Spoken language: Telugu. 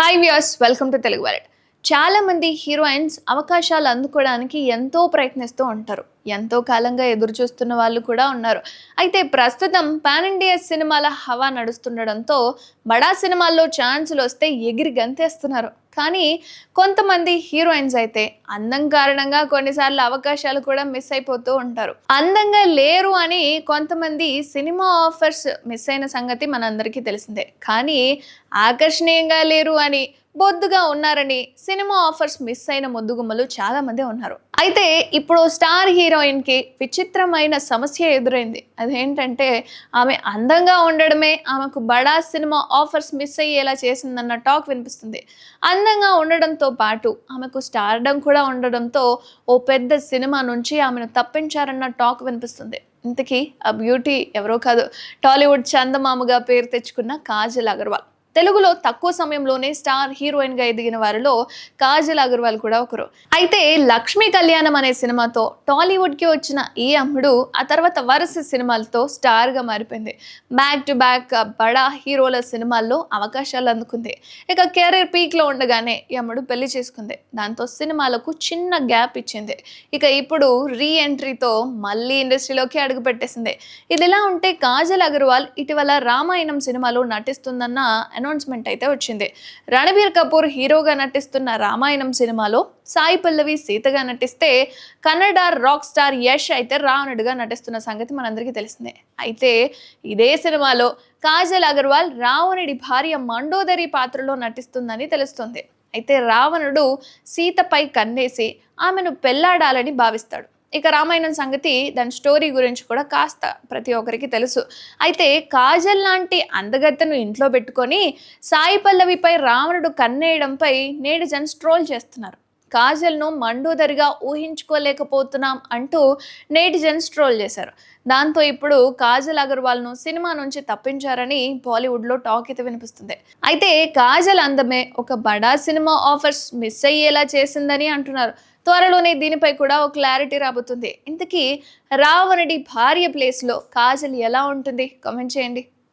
Hi viewers welcome to Telugu world చాలా మంది హీరోయిన్స్ అవకాశాలు అందుకోవడానికి ఎంతో ప్రయత్నిస్తూ ఉంటారు. ఎంతో కాలంగా ఎదురు చూస్తున్న వాళ్ళు కూడా ఉన్నారు. అయితే ప్రస్తుతం పాన్ ఇండియా సినిమాల హవా నడుస్తుండడంతో బడా సినిమాల్లో ఛాన్సులు వస్తే ఎగిరి గంతేస్తున్నారు. కానీ కొంతమంది హీరోయిన్స్ అయితే అందం కారణంగా కొన్నిసార్లు అవకాశాలు కూడా మిస్ అయిపోతూ ఉంటారు. అందంగా లేరు అని కొంతమంది సినిమా ఆఫర్స్ మిస్ అయిన సంగతి మనందరికీ తెలిసిందే. కానీ ఆకర్షణీయంగా లేరు అని బొద్దుగా ఉన్నారని సినిమా ఆఫర్స్ మిస్ అయిన ముద్దుగుమ్మలు చాలా మంది ఉన్నారు. అయితే ఇప్పుడు స్టార్ హీరోయిన్కి విచిత్రమైన సమస్య ఎదురైంది. అదేంటంటే ఆమె అందంగా ఉండడమే ఆమెకు బడా సినిమా ఆఫర్స్ మిస్ అయ్యేలా చేసిందన్న టాక్ వినిపిస్తుంది. అందంగా ఉండడంతో పాటు ఆమెకు స్టార్డం కూడా ఉండడంతో ఓ పెద్ద సినిమా నుంచి ఆమెను తప్పించారన్న టాక్ వినిపిస్తుంది. ఇంతకీ ఆ బ్యూటీ ఎవరో కాదు టాలీవుడ్ చందమామగా పేరు తెచ్చుకున్న కాజల్ అగర్వాల్. తెలుగులో తక్కువ సమయంలోనే స్టార్ హీరోయిన్గా ఎదిగిన వారిలో కాజల్ అగర్వాల్ కూడా ఒకరు. అయితే లక్ష్మీ కళ్యాణం అనే సినిమాతో టాలీవుడ్కి వచ్చిన ఈ అమ్ముడు ఆ తర్వాత వరుస సినిమాలతో స్టార్గా మారిపోయింది. బ్యాక్ టు బ్యాక్ బడా హీరోల సినిమాల్లో అవకాశాలు అందుకుంది. ఇక కెరీర్ పీక్లో ఉండగానే ఈ అమ్ముడు పెళ్ళి చేసుకుంది. దాంతో సినిమాలకు చిన్న గ్యాప్ ఇచ్చింది. ఇక ఇప్పుడు రీ ఎంట్రీతో మళ్ళీ ఇండస్ట్రీలోకి అడుగు పెట్టేసింది ఇదిలా ఉంటే కాజల్ అగర్వాల్ ఇటీవల రామాయణం సినిమాలో నటిస్తుందన్న అనౌన్స్మెంట్ అయితే వచ్చింది. రణబీర్ కపూర్ హీరోగా నటిస్తున్న రామాయణం సినిమాలో సాయి పల్లవి సీతగా నటిస్తే కన్నడ రాక్ స్టార్ యష్ అయితే రావణుడిగా నటిస్తున్న సంగతి మనందరికీ తెలిసిందే. అయితే ఇదే సినిమాలో కాజల్ అగర్వాల్ రావణుడి భార్య మండోదరి పాత్రలో నటిస్తుందని తెలుస్తుంది. అయితే రావణుడు సీతపై కన్నేసి ఆమెను పెళ్ళాడాలని భావిస్తాడు. ఇక రామాయణం సంగతి దాని స్టోరీ గురించి కూడా కాస్త ప్రతి ఒక్కరికి తెలుసు. అయితే కాజల్ లాంటి అందగత్తెను ఇంట్లో పెట్టుకొని సాయి పల్లవిపై రావణుడు కన్నేయడంపై నేడు జన్ స్ట్రోల్ చేస్తున్నారు. కాజల్ను మండోదరిగా ఊహించుకోలేకపోతున్నాం అంటూ నేటిజన్ స్ట్రోల్ చేశారు. దాంతో ఇప్పుడు కాజల్ అగర్వాల్ను సినిమా నుంచి తప్పించారని బాలీవుడ్లో టాక్ అయితే వినిపిస్తుంది. అయితే కాజల్ అందమే ఒక బడా సినిమా ఆఫర్స్ మిస్ అయ్యేలా చేసిందని అంటున్నారు. త్వరలోనే దీనిపై కూడా ఒక క్లారిటీ రాబోతుంది. ఇంతకీ రావణుడి భార్య ప్లేస్లో కాజల్ ఎలా ఉంటుంది? కామెంట్ చేయండి.